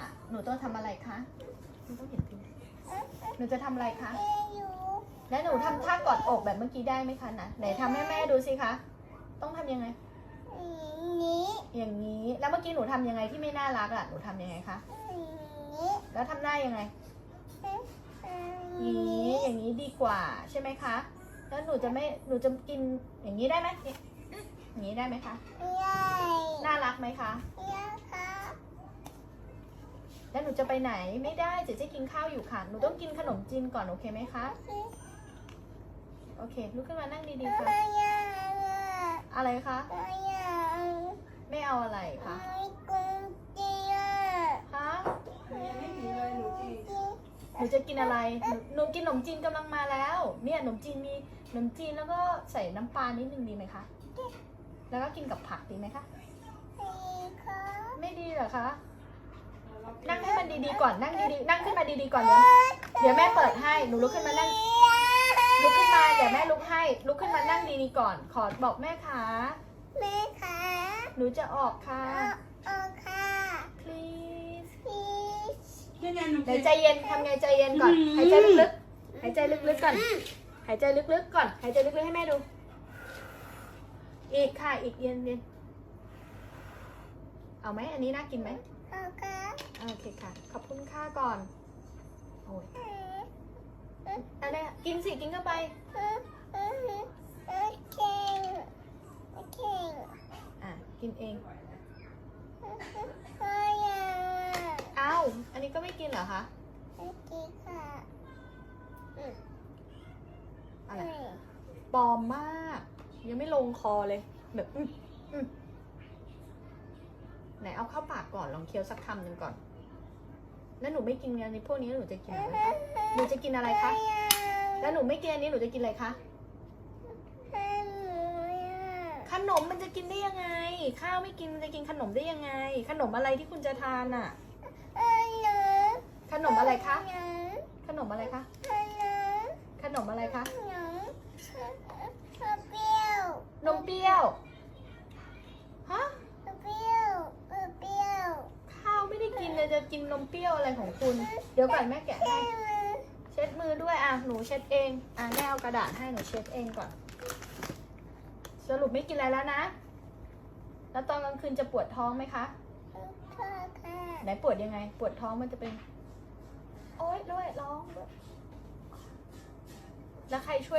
ค่ะ หนูต้องทำอะไรคะ หนูต้องเห็นพี่หนูจะทำอะไรคะ แล้วหนูทำท่ากอดอกแบบเมื่อกี้ได้ไหมคะนะไหนทำให้แม่ดูสิคะ ต้องทำยังไง อย่างนี้ แล้วเมื่อกี้หนูทำยังไงที่ไม่น่ารักอะ หนูทำยังไงคะ แล้วทำได้ยังไงอย่างนี้ อย่างนี้ดีกว่าใช่ไหมคะ แล้วหนูจะไม่ หนูจะกินอย่างนี้ได้ไหมอย่างนี้ได้ไหมคะ น่ารักไหมคะ แล้วหนูจะไปไหนไม่ได้เจ๊จะกินข้าวอยู่ค่ะหนูต้องกินขนมจีนก่อนโอเคไหมคะโอเคลุกขึ้นมานั่งดีๆค่ะอะไรคะไม่เอาอะไรคะฮะไม่มีเลยหนูจีหนูจะกินอะไรหนูหนูกินขนมจีนกำลังมาแล้วเนี่ยขนมจีนมีขนมจีนแล้วก็ใส่น้ำปลานิดนึงดีไหมคะแล้วก็กินกับผักดีไหมคะไม่ดีเหรอคะ นั่งให้มันดีๆก่อน นั่งดีๆ นั่งขึ้นมาดีๆก่อนเดี๋ยวเดี๋ยวแม่เปิดให้ หนูลุกขึ้นมานั่ง ลุกขึ้นมา เดี๋ยวแม่ลุกให้ ลุกขึ้นมานั่งดีๆก่อน ขอบอกแม่ขาหนูจะออกค่ะ please ยังไงหนูไหนใจเย็นทำไงใจเย็นก่อน หายใจลึกๆ หายใจลึกๆก่อน หายใจลึกๆก่อน หายใจลึกๆให้แม่ดู อีกค่ะ อีกเย็นเย็น เอาไหม อันนี้น่ากินไหม โอเคค่ะ ขอบคุณค่าก่อน โอ้ยอะไรอะกินสิ กินเข้าไป อะ กินเอง เอ้าอันนี้ก็ไม่กินเหรอคะอะไรปลอมมาก ยังไม่ลงคอเลย แบบอืมอืม ไหนเอาเข้าปากก่อนลองเคี้ยวสักคำหนึ่งก่อน แล้วหนูไม่กินอันนี้พวกนี้แล้วหนูจะกินอะไรคะหนูจะกินอะไรคะ แล้วหนูไม่กินอันนี้หนูจะกินอะไรคะ ขนมมันจะกินได้ยังไง ข้าวไม่กินมันจะกินขนมได้ยังไง ขนมอะไรที่คุณจะทานอะ ขนมอะไรคะ ขนมอะไรคะ ขนมอะไรคะ นมเปรี้ยวฮะ ข้าวไม่ได้กินเลย จะกินนมเปรี้ยวอะไรของคุณ เดี๋ยวก่อนแม่แกะให้ เช็ดมือด้วยอะ หนูเช็ดเอง อะแม่เอากระดาษให้หนูเช็ดเองก่อน สรุปไม่กินอะไรแล้วนะ แล้วตอนกลางคืนจะปวดท้องไหมคะ ไหนปวดยังไง ปวดท้องมันจะเป็น โอ๊ยด้วยร้องด้วยแล้วใครช่วย